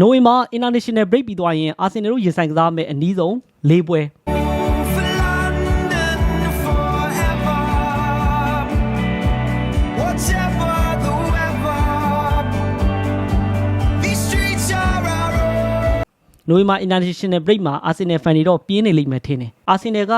နိုဝင်ဘာ international break ပြီးသွားရင်အာဆင်နယ်တို့ရင်ဆိုင်ကစားမယ့်အနည်းဆုံး၄ပွဲ For London forever. Whatever the weather, these streets are our own. နိုဝင်ဘာ international break မှာအာဆင်နယ်ဖန်တွေတော့ပြင်းနေလိမ့်မယ်ထင်တယ်အာဆင်နယ်က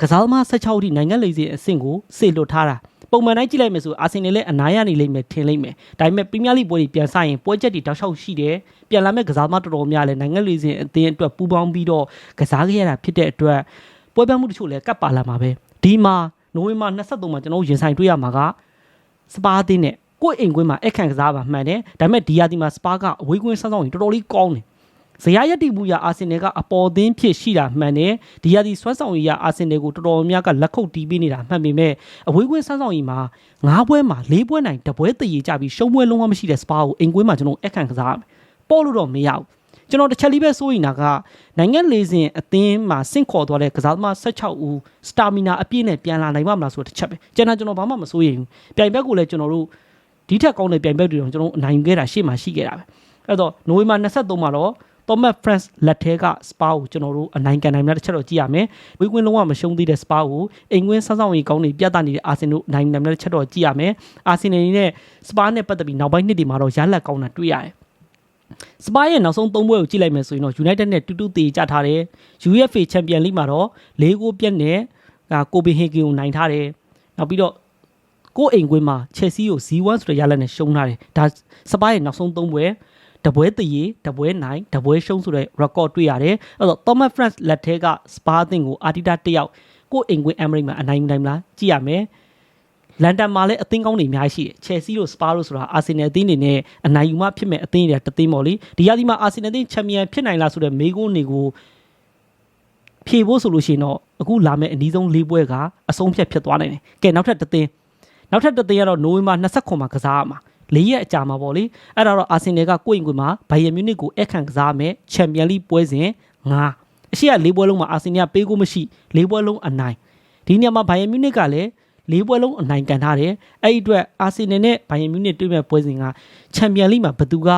ကစားသမား16ထိနိုင်ငံလိမ့်စီအဆင့်ကိုစေလွတ်ထားတာပုံမှန်တိုင်းကြည့်လိုက်မယ်ဆိုအာဆင်နယ်လည်းအနားရနေလိမ့်မယ်ထင်လိမ့်မယ်ဒါပေမဲ့ပရီးမီးယားလိပွဲတွေပြန်ဆိုင်ရင်ပွဲချက်တွေတောက်လျှောက်ရှိတယ်ပြန်လာမဲ့ကစားသမားတော်တော်များလည်းနိုင်ငံလိမ့်စီအသင်းအတွက်ပူးပေါင်းပြီးတော့ကစားခဲ့ရတာဖြစ်တဲ့အတွက်ပွဲပန်းမှုတချို့လည်းကပ်ပါလာမှာပဲဒီမှာနိုဝင်ဘာ23မှာကျွန်တော်တို့ရင်ဆိုင်တွေ့ရမှာကစပါးအသင်းနဲ့ကိုယ့်အိမ်ကွင်းမှာအခန့်ကစားပါမှန်တယ်ဒါပေမဲ့ဒီယာဒီမှာစပါးကအဝေးကွင်းဆန်းဆောင်ရင်တော်တော်လေးကောင်းတယ် ဇယားရက်တီမှုရအာဆင်နယ်ကအပေါ်သင်းဖြစ်ရှိတာမှန်တယ်ဒီယာဒီဆွမ်းဆောင်ရည်ရအာဆင်နယ်ကိုတော်တော်များများကလက်ခုပ်တီးပေးနေတာမှန်ပေမဲ့အဝေးကွင်းဆန်းဆောင်ရည်မှာ၅ပွဲမှာ၄ပွဲနိုင်တပွဲတည်ရကြပြီးရှုံးပွဲလုံးဝမရှိတဲ့စပါးကိုအိမ်ကွင်းမှာကျွန်တော်အခန့်ကစားရမယ်ပေါ်လို့တော့မရဘူးကျွန်တော်တစ်ချက်လေးပဲစိုးရင်တာကနိုင်ငံလေးစဉ်အသင်းမှာစင့်ခေါ်သွားတဲ့ကစားသမား16ဦးစတာမီနာအပြည့်နဲ့ပြန်လာနိုင်မှာမလားဆိုတဲ့တစ်ချက်ပဲကျွန်တော်ကျွန်တော်ဘာမှမစိုးရင်ဘူးပြိုင်ဘက်ကိုလည်းကျွန်တော်တို့ဒီထက်ကောင်းတဲ့ပြိုင်ဘက်တွေတော့ကျွန်တော်တို့အနိုင်ခဲ့တာရှေ့မှာရှိခဲ့တာပဲအဲ့တော့နိုဝင်ဘာ23မှာတော့ Thomas France လက်ထဲက Spa ကိုကျွန်တော်တို့အနိုင်ကန်နိုင်တဲ့တစ်ချက်တော့ကြည့်ရမယ်ဝေးကွင်းလုံးဝမရှုံးသေးတဲ့ Spa ကိုအိမ်ကွင်းဆန်းဆောင်ရေးကောင်းနေပြသနေတဲ့အာဆင်တို့အနိုင်နိုင်တဲ့တစ်ချက်တော့ကြည့်ရမယ်အာဆင်နယ်နဲ့ Spa နဲ့ပတ်သက်ပြီးနောက်ပိုင်းနှစ်တွေမှာတော့ရလက်ကောင်းတာတွေ့ရတယ်စပါးရဲ့နောက်ဆုံး၃ပွဲကိုကြည့်လိုက်မယ်ဆိုရင်တော့ United နဲ့တူတူတေကြထားတယ် UEFA Champions League မှာတော့၄ဂိုးပြတ်နဲ့ကိုပင်ဟေဂင်ကိုနိုင်ထားတယ်နောက်ပြီးတော့ကိုယ့်အိမ်ကွင်းမှာချက်စီကို Z1 ဆိုတဲ့ရလဒ်နဲ့ရှုံးထားတယ်ဒါစပါးရဲ့နောက်ဆုံး၃ပွဲ တပွဲတရေတပွဲနိုင်တပွဲရှုံးဆိုတဲ့ record တွေ့ရတယ်အဲ့တော့ Thomas France လက်ထဲကစပါးအသင်းကိုအာတီတာတစ်ယောက်ကိုယ့်အိမ်ကွင်း Emirates မှာအနိုင်မနိုင်မလားကြည့်ရမယ်လန်ဒန်မှာလည်းအသင်းကောင်းတွေအများကြီးရှိတယ်ချယ်ဆီတို့စပါးတို့ဆိုတာအာဆင်နယ်အသင်းတွေနဲ့အနိုင်ယူမှဖြစ်မဲ့အသင်းတွေတသင်းပေါ့လေဒီရသည်မှာအာဆင်နယ်အသင်းချန်ပီယံဖြစ်နိုင်လားဆိုတဲ့မေးခွန်းတွေကိုဖြေဖို့ဆိုလို့ရှိရင်တော့အခုလာမယ့်အနည်းဆုံး၄ပွဲကအဆုံးဖြတ်ဖြစ်သွားနိုင်တယ်ကဲနောက်ထပ်တစ်သင်းနောက်ထပ်တစ်သင်းကတော့နိုဝင်ဘာ29မှာကစားရမှာ ၄ရက်အကြာမှာပေါ့လေအဲ့ဒါတော့အာဆင်နယ်ကကိုယ့်အိမ်ကွင်းမှာဘိုင်ယန်မြူနစ်ကိုအခန့်ကစားမယ်ချန်ပီယံလိပွဲစဉ်9အရှိက၄ပွဲလုံးမှာအာဆင်နယ်ကပေးကိုမရှိ၄ပွဲလုံးအနိုင်ဒီနေရာမှာဘိုင်ယန်မြူနစ်ကလည်း၄ပွဲလုံးအနိုင်ကန်ထားတယ်အဲ့ဒီအတွက်အာဆင်နယ်နဲ့ဘိုင်ယန်မြူနစ်တွေ့မဲ့ပွဲစဉ်ကချန်ပီယံလိမှာဘယ်သူက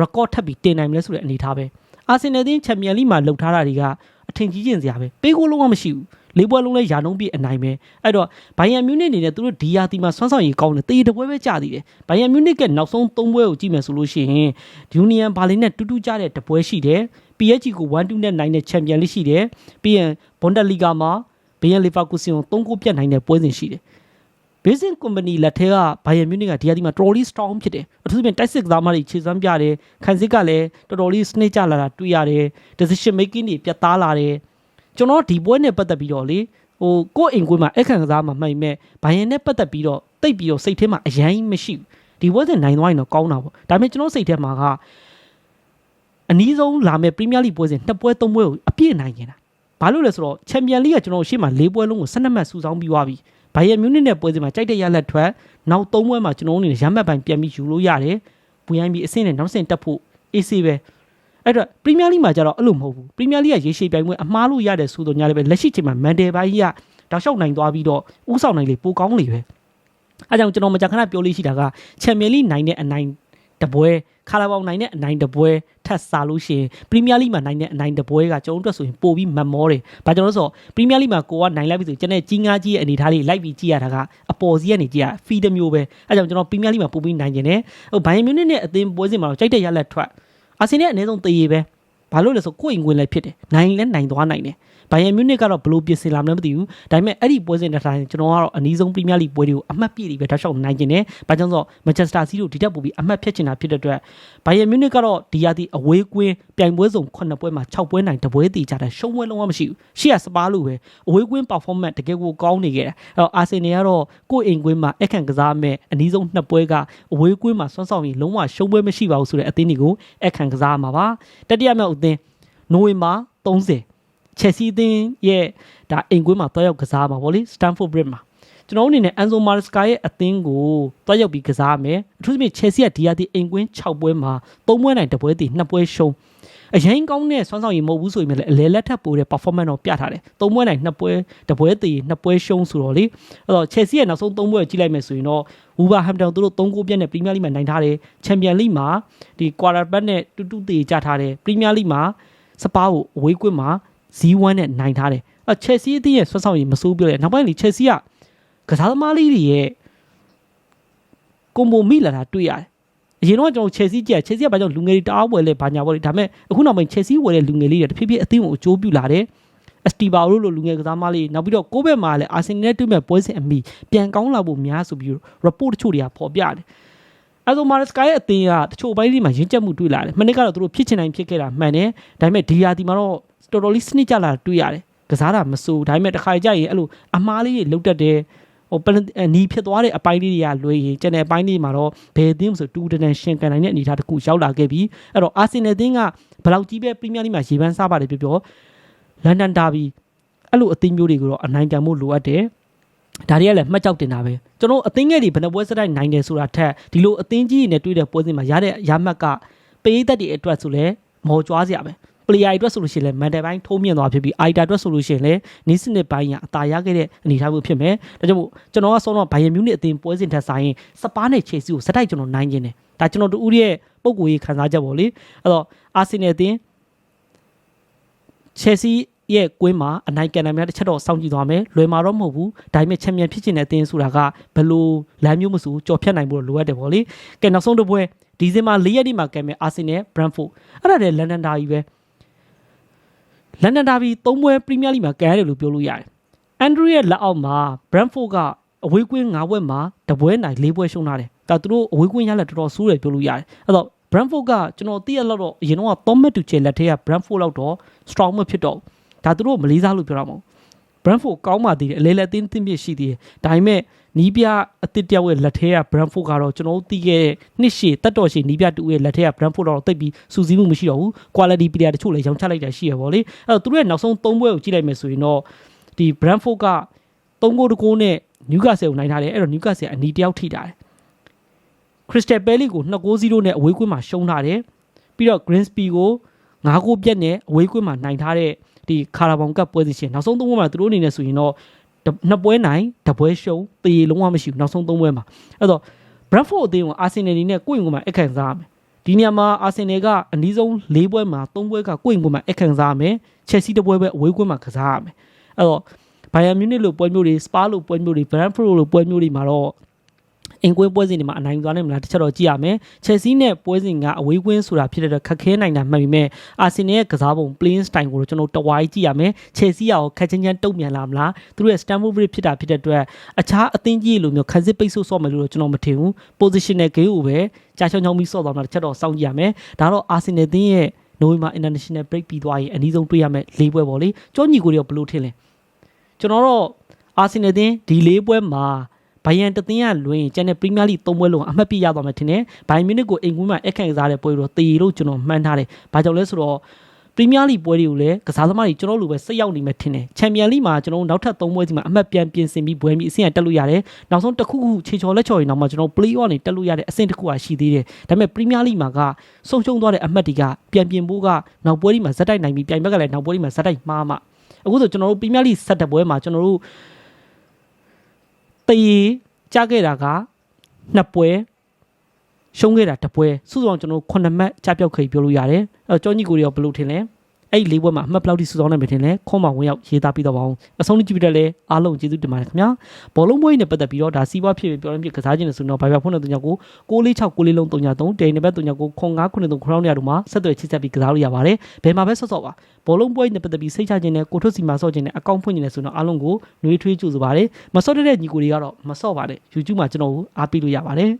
record ထပ်ပြီးတင်နိုင်မလဲဆိုတဲ့အနေအထားပဲအာဆင်နယ်တင်းချန်ပီယံလိမှာလှုပ်ထားတာတွေကအထင်ကြီးကျင်စရာပဲပေးကိုလုံးဝမရှိဘူး လေးပွဲလုံးလဲယာလုံးပြည့်အနိုင်ပဲအဲ့တော့ဘိုင်ယန်မြူနစ်အနေနဲ့သူတို့ဒီယာတီမှာဆွမ်းဆောင်ရည်ကောင်းတယ်တေးတပွဲပဲကြာသေးတယ်ဘိုင်ယန်မြူနစ်ကနောက်ဆုံး၃ပွဲကိုကြည့်မယ်ဆိုလို့ရှိရင်ယူနီယံဘာလင်နဲ့တူတူကြတဲ့တပွဲရှိတယ် PSG ကို1-2နဲ့နိုင်တဲ့ချန်ပီယံလိရှိတယ်ပြီးရင်ဘွန်ဒလီဂါမှာဘီယန်လီဗာကူဆင်ကို၃ဂိုးပြတ်နိုင်တဲ့ပွဲစဉ်ရှိတယ် Basic Company လက်ထဲက Bayern Munich ကဒီဟာဒီမှာ trolley strong ဖြစ်တယ်အထူးသဖြင့်တိုက်စစ်ကစားမတွေခြေစွမ်းပြတယ်ခံစစ်ကလည်းတော်တော်လေးစနစ်ကျလာတာတွေ့ရတယ် decision making တွေပြတ်သားလာတယ် ကျွန်တော်ဒီပွဲနဲ့ပတ်သက်ပြီးတော့လေဟိုကိုယ့်အိမ်ကွင်းမှာအခန့်ကစားမှာမှိုင်မဲ့ဘိုင်ယန်နဲ့ပတ်သက်ပြီးတော့တိတ်ပြီးတော့စိတ်ထဲမှာအယမ်းမရှိဘူးဒီပွဲစဉ်နိုင်သွားရင်တော့ကောင်းတာပေါ့ဒါပေမဲ့ကျွန်တော်စိတ်ထဲမှာကအနည်းဆုံးလာမဲ့ပရီးမီးယားလိပွဲစဉ်နှစ်ပွဲသုံးပွဲကိုအပြည့်နိုင်နေတာဘာလို့လဲဆိုတော့ချန်ပီယံလိကကျွန်တော်ရှေ့မှာ၄ပွဲလုံးကို12မှတ်စုဆောင်းပြီးသွားပြီဘိုင်ယန်မြူနစ်နဲ့ပွဲစဉ်မှာကြိုက်တဲ့ရလက်ထွက်နောက်၃ပွဲမှာကျွန်တော်တို့အနေနဲ့ရမှတ်ပိုင်းပြန်ပြီးယူလို့ရတယ်ဘူယိုင်းပြီးအဆင့်နဲ့နောက်ဆင့်တက်ဖို့အေးဆေးပဲ အဲ့တော့ပရီးမီးယားလိမှာကျတော့အဲ့လိုမဟုတ်ဘူးပရီးမီးယားလိကရေရှည်ပြိုင်ပွဲအမှားလို့ရတဲ့ဆိုတော့ညာလည်းပဲလက်ရှိချိန်မှာမန်တယ်ဘိုင်းကြီးကတောက်လျှောက်နိုင်သွားပြီးတော့ဥဆောင်နိုင်လေပိုကောင်းလေပဲအဲကြောင့်ကျွန်တော်မကြာခဏပြောလို့ရှိတာကချန်ပီယံလိနိုင်တဲ့အနိုင်တပွဲခါလာဘောင်နိုင်တဲ့အနိုင်တပွဲထပ်စားလို့ရှိရင်ပရီးမီးယားလိမှာနိုင်တဲ့အနိုင်တပွဲကကျွန်တော်တို့အတွက်ဆိုရင်ပိုပြီးမတ်မောတယ်။ဘာကြောင့်လဲဆိုတော့ပရီးမီးယားလိမှာကိုကနိုင်လိုက်ပြီဆိုကျွန်တော်ကြီးငါးကြီးရဲ့အနေအထားလေးလိုက်ပြီးကြည့်ရတာကအပေါ်စီးကနေကြည့်ရဖီတစ်မျိုးပဲ။အဲကြောင့်ကျွန်တော်ပရီးမီးယားလိမှာပိုပြီးနိုင်ကျင်တယ်။ဟိုဘိုင်ယန်မြူနစ်နဲ့အသင်းပွဲစဉ်မှာတော့ကြိုက်တဲ့ရလက်ထွက်။ အာဆင်နယ်အနည်းဆုံးတည်ရပဲ။ ဘာလို့လဲဆိုကိုယ်ရင်ဝင်လည်းဖြစ်တယ်။နိုင်လည်းနိုင်သွားနိုင်တယ်။ဘိုင်ယန်မြူနစ်ကတော့ဘလို့ပြင်ဆင်လာမလဲမသိဘူးဒါပေမဲ့အဲ့ဒီပွဲစဉ်တစ်တိုင်းကျွန်တော်ကတော့အနည်းဆုံးပရီးမီးယားလိပွဲတွေကိုအမှတ်ပြည့်ပြီးပဲတောက်လျှောက်နိုင်ကျင်တယ်။ဘာကြောင့်ဆိုတော့မန်ချက်စတာစီးတို့ဒီတက်ပို့ပြီးအမှတ်ဖြတ်ချင်တာဖြစ်တဲ့အတွက်ဘိုင်ယန်မြူနစ်ကတော့ဒီရာသီအဝေးကွင်းပြိုင်ပွဲစုံ9ပွဲမှာ6ပွဲနိုင်တပွဲတည်ကြတယ်ရှုံးပွဲလုံးဝမရှိဘူး။ရှေ့ကစပါးလို့ပဲအဝေးကွင်း performance တကယ်ကိုကောင်းနေခဲ့တယ်။အဲ့တော့အာဆင်နယ်ကတော့ကိုယ့်အိမ်ကွင်းမှာအခန့်ကစားမဲ့အနည်းဆုံး2ပွဲကအဝေးကွင်းမှာဆွမ်းဆောင်ရင်လုံးဝရှုံးပွဲမရှိပါဘူးဆိုတဲ့အသင်းတွေကိုအခန့်ကစားမှာပါ။တတိယမြောက်အသင်းနိုဝင်ဘာ30ချက်စီအသင်းရဲ့ဒါအိမ်ကွင်းမှာတွားရောက်ကစားမှာဗောလေ Stanford Bridge မှာကျွန်တော်တို့အနေနဲ့ Enzo Maresca ရဲ့အသင်းကိုတွားရောက်ပြီးကစားမယ်အထူးသဖြင့် Chelsea ကဒီယာတီအိမ်ကွင်း6ပွဲမှာ3ပွဲနိုင်1ပွဲတည်2ပွဲရှုံး အရင်ကောင်းတဲ့ဆွမ်းဆောင်ရည်မဟုတ်ဘူးဆိုရင်လည်းအလဲလက်ထပ်ပိုတဲ့ performance တော့ပြထားတယ်သုံးပွဲနိုင်နှစ်ပွဲတစ်ပွဲတည်နှစ်ပွဲရှုံးဆိုတော့လေအဲ့တော့ Chelsea ရဲ့နောက်ဆုံးသုံးပွဲကိုကြည့်လိုက်မယ်ဆိုရင်တော့ Wolverhampton သူတို့3ဂိုးပြတ်နဲ့ Premier League မှာနိုင်ထားတယ် Champion League မှာဒီ quarter back နဲ့တူတူတည်ကြထားတယ် Premier League မှာစပါးကိုအဝေးကွင်းမှာ0-1နဲ့နိုင်ထားတယ်အဲ့ Chelsea အသင်းရဲ့ဆွမ်းဆောင်ရည်မဆိုးပြလေနောက်ပိုင်းလေ Chelsea ကကစားသမားလေးတွေရဲ့ကွန်ဘိုမိလာတာတွေ့ရတယ် အရင်တော့ကျွန်တော် Chelsea ကြည့် Chelsea ကဘာကြောင့်လူငယ်တွေတအားဝယ်လဲဘာညာပေါ့လေဒါပေမဲ့အခုနောက်ပိုင်း Chelsea ဝယ်တဲ့လူငယ်လေးတွေတဖြည်းဖြည်းအသင်းကိုအကျိုးပြုလာတယ်အစတီဘာတို့လိုလူငယ်ကစားမလေးနောက်ပြီးတော့ကိုယ့်ဘက်မှာလည်းအာဆင်နယ်နဲ့တွေ့မဲ့ပွဲစဉ်အမိပြန်ကောင်းလာဖို့များဆိုပြီး report တချို့တွေကပေါ်ပြတယ်အဲဆိုမာရစကာရဲ့အသင်းကတချို့ဘိုင်းလေးမှာရင်းချက်မှုတွေ့လာတယ်မနစ်ကတော့သူတို့ဖြစ်ချင်တိုင်းဖြစ်ခဲ့တာမှန်တယ်ဒါပေမဲ့ဒီယာဒီမှာတော့တော်တော်လေးစနစ်ကျလာတာတွေ့ရတယ်ကစားတာမစိုးဒါပေမဲ့တစ်ခါကြရင်အဲ့လိုအမားလေးတွေလုတ်တက်တယ် ဟိုပလန်နီဖြစ်သွားတဲ့အပိုင်းလေးတွေကလွေရင်ကျန်တဲ့အပိုင်းလေးမှာတော့ဘယ်အသင်းမဆိုတူတန်ရှင်ကန်နိုင်တဲ့အနေအထားတစ်ခုရောက်လာခဲ့ပြီအဲ့တော့အာဆင်နယ်အသင်းကဘယ်လောက်ကြီးပဲပရီးမီးယားလိမှာရေပန်းစားပါတယ်ပြောပြောလန်ဒန်ဒါဘီအဲ့လိုအသင်းမျိုးတွေကိုတော့အနိုင်ကန်မှုလိုအပ်တယ်ဒါတွေကလည်းမှတ်ကြောက်တင်တာပဲကျွန်တော်အသင်းငယ်တွေဘယ်နှပွဲစတိုက်နိုင်တယ်ဆိုတာထက်ဒီလိုအသင်းကြီးတွေနဲ့တွေ့တဲ့ပွဲစဉ်မှာရတဲ့ရမှတ်ကပေးသက်တွေအတွက်ဆိုလဲမော်ကြွားစရာပဲ player အတွက်ဆိုလို့ရှိရင်လည်း mental ဘိုင်းထိုးမြင့်သွားဖြစ်ပြီး ida အတွက်ဆိုလို့ရှိရင်လည်းနီးစနစ်ပိုင်းကအသာရခဲ့တဲ့အနေအထားမျိုးဖြစ်မယ်ဒါကြောင့်မို့ကျွန်တော်ကဆောတော့ဘိုင်ယန်မြူးနစ်အသင်းပွဲစဉ်ထက်ဆိုင်စပါးနဲ့ချေစီကိုစတိုက်ကျွန်တော်နိုင်ခြင်းတယ်ဒါကျွန်တော်တို့ဦးရဲ့ပုံကိုယ်ရေးခံစားချက်ပေါ့လေအဲ့တော့အာဆင်နယ်အသင်းချယ်ဆီရဲ့ကွင်းမှာအနိုင်ကန်နိုင်များတစ်ချက်တော့စောင့်ကြည့်သွားမယ်လွယ်မှာတော့မဟုတ်ဘူးဒါပေမဲ့ချန်ပီယံဖြစ်ချင်တဲ့အသင်းဆိုတာကဘယ်လိုလမ်းမျိုးမဆိုကြော်ဖြတ်နိုင်ဖို့လိုအပ်တယ်ပေါ့လေကဲနောက်ဆုံးတစ်ပွဲဒီဇင်ဘာ၄ရက်နေ့မှာကံမယ်အာဆင်နယ်ဘရန်ဖို့အဲ့ဒါလည်းလန်ဒန်ဒါကြီးပဲ လန်ဒန်ဒါဘီ၃ပွဲပရီးမီးယားလိမှာကန်ရတယ်လို့ပြောလို့ရတယ်အန်ဒရူရဲ့လက်အောက်မှာဘရန်ဖို့ကအဝေးကွင်း၅ပွဲမှာတပွဲနိုင်၄ပွဲရှုံးထားတယ်ဒါသူတို့အဝေးကွင်းရလက်တော်တော်ဆိုးတယ်ပြောလို့ရတယ်အဲ့တော့ Brentford ကကျွန်တော်သိရလောက်တော့အရင်တော့ Thomas Tuchel လက်ထက်က Brentford လောက်တော့ strong မဖြစ်တော့ဘူးဒါသူတို့မလေးစားလို့ပြောတာမဟုတ် Brentford ကောင်းပါသေးတယ်အလဲလဲအသင်းသင်းပြရှိသေးတယ်ဒါပေမဲ့နီးပြအသစ်တယောက်ရဲ့လက်ထဲက Brentford ကတော့ကျွန်တော်တို့သိခဲ့တဲ့နှစ်ရှည်တက်တော်ရှည်နီးပြတူရဲ့လက်ထဲက Brentford တော့တိတ်ပြီးစူးစီးမှုမရှိတော့ဘူး quality player တချို့လည်းရောင်းချလိုက်တာရှိရပါလေအဲ့တော့သူတို့ရဲ့နောက်ဆုံး၃ပွဲကိုကြည့်လိုက်မယ်ဆိုရင်တော့ဒီ Brentford က3ဂိုးတကိုးနဲ့ Newcastle ကိုနိုင်ထားတယ်အဲ့တော့ Newcastle အနီးတယောက်ထိတာတယ် Crystal Palace ကို2-0နဲ့အဝေးကွင်းမှာရှုံးထားတယ်ပြီးတော့ Grimsby ကို 9ဂိုးပြတ်နဲ့အဝေးကွင်းမှာနိုင်ထားတဲ့ဒီကာရာဘောင်ကပ်ပွဲစဉ်ရှင်နောက်ဆုံးသုံးပွဲမှာသူတို့အနေနဲ့ဆိုရင်တော့နှစ်ပွဲနိုင်တစ်ပွဲရှုံးတရေလုံးဝမရှိဘူးနောက်ဆုံးသုံးပွဲမှာအဲ့တော့ Brentford အသင်းကအာဆင်နယ်နေနဲ့ကိုယ့်ရင်ကိုယ်မှာအခန့်စားရမယ်ဒီနေရာမှာအာဆင်နယ်ကအနည်းဆုံး၄ပွဲမှာ၃ပွဲကကိုယ့်ရင်ကိုယ်မှာအခန့်စားရမယ်ချက်စီတစ်ပွဲပဲအဝေးကွင်းမှာကစားရမယ်အဲ့တော့ဘိုင်ယန်မြူနစ်လိုပွဲမျိုးတွေစပါလိုပွဲမျိုးတွေ Brentford လိုပွဲမျိုးတွေမှာတော့ အင်ကွင်းပွဲစဉ်တွေမှာအနိုင်သွားနိုင်မလားတစ်ချက်တော့ကြည့်ရမယ်။ချက်စီနဲ့ပွဲစဉ်ကအဝေးကွင်းဆိုတာဖြစ်တဲ့အတွက်ခက်ခဲနိုင်တာမှတ်ပေမဲ့အာဆင်နယ်ရဲ့ကစားပုံ playing style ကိုတော့ကျွန်တော်တဝိုင်းကြည့်ရမယ်။ချက်စီကရောခက်ချင်းချင်းတုံ့ပြန်လာမလား။သူတို့ရဲ့ Stamford Bridge ဖြစ်တာဖြစ်တဲ့အတွက်အခြားအသင်းကြီးလိုမျိုးခန်းစစ်ပိတ်ဆို့ဆော့မယ်လို့တော့ကျွန်တော်မထင်ဘူး။ positional game ကိုပဲကြာချောင်းချောင်းပြီးဆော့သွားမှာတစ်ချက်တော့စောင့်ကြည့်ရမယ်။ဒါတော့အာဆင်နယ်အသင်းရဲ့နိုဝင်ဘာ international break ပြီးသွားရင်အနည်းဆုံးတွေ့ရမယ်၄ပွဲပေါ့လေ။ကြောညီကိုတွေဘယ်လိုထင်လဲ။ကျွန်တော်တော့အာဆင်နယ်အသင်းဒီ၄ပွဲမှာ ဘိုင်ယန်တသင်းကလွင်ကျန်တဲ့ပရီးမီးယားလိ၃ပွဲလုံးအမှတ်ပြရသွားမယ်ထင်တယ်။ဘိုင်မြူနစ်ကိုအိမ်ကွင်းမှာအခန့်ကစားတဲ့ပွဲတော့တည်လို့ကျွန်တော်မှန်းထားတယ်။ဘာကြောင့်လဲဆိုတော့ပရီးမီးယားလိပွဲတွေကိုလည်းကစားသမားတွေကျွန်တော်လိုပဲစိတ်ရောက်နေမှထင်တယ်။ချန်ပီယံလိမှာကျွန်တော်နောက်ထပ်၃ပွဲစီမှာအမှတ်ပြန်ပြင်ဆင်ပြီးပွဲပြီးအဆင့်ရတက်လို့ရတယ်။နောက်ဆုံးတစ်ခုခုခြေချော်လက်ချော်ရင်တော့မှကျွန်တော် play off နေတက်လို့ရတဲ့အဆင့်တစ်ခုဟာရှိသေးတယ်။ဒါပေမဲ့ပရီးမီးယားလိမှာကဆုံးရှုံးသွားတဲ့အမှတ်တွေကပြန်ပြင်ဖို့ကနောက်ပွဲဒီမှာဇက်တိုက်နိုင်ပြီးပြိုင်ဘက်ကလည်းနောက်ပွဲဒီမှာဇက်တိုက်မှားမှအခုဆိုကျွန်တော်တို့ပရီးမီးယားလိဆက်တဲ့ပွဲမှာကျွန်တော်တို့ တည်ကြားခဲ့တာကနှစ်ပွဲရှုံးခဲ့တာတစ်ပွဲစုစုပေါင်းကျွန်တော်9မှတ်ချပြောက်ခဲ့ပြောလို့ရတယ်အဲတော့ကြောကြီးကိုရောဘယ်လိုထင်လဲ အဲ့ဒီလေးပွဲမှာအမှတ်ဘယ်လောက်ထိစုဆောင်းနိုင်မယ်ထင်လဲခွန်မဝင်ရောက်ရေးသားပြီးတော့ပါအောင်အဆုံးထိကြည့်ပြတဲ့လဲအားလုံးကျေးဇူးတင်ပါတယ်ခင်ဗျာဘောလုံးပွဲနဲ့ပတ်သက်ပြီးတော့ဒါစီးပွားဖြစ်ပြောရင်းဖြစ်ကစားခြင်းနဲ့ဆိုတော့ဘာပြဖုန်းနဲ့တုံညာကို646 6လေးလုံးတုံညာ3ဒိန်နံပါတ်တုံညာကို0993ခရောင်းနေရတို့မှာဆက်သွယ်ချိတ်ဆက်ပြီးကစားလို့ရပါတယ်ဘယ်မှာပဲဆော့ဆော့ပါဘောလုံးပွဲနဲ့ပတ်သက်ပြီးစိတ်ချခြင်းနဲ့ကိုထုတ်စီမှာဆော့ခြင်းနဲ့အကောင့်ဖွင့်ခြင်းနဲ့ဆိုတော့အားလုံးကိုနှွေးထွေးကြိုဆိုပါတယ်မဆော့တဲ့ညီကိုတွေကတော့မဆော့ပါနဲ့ YouTube မှာကျွန်တော်ကိုအားပေးလို့ရပါတယ်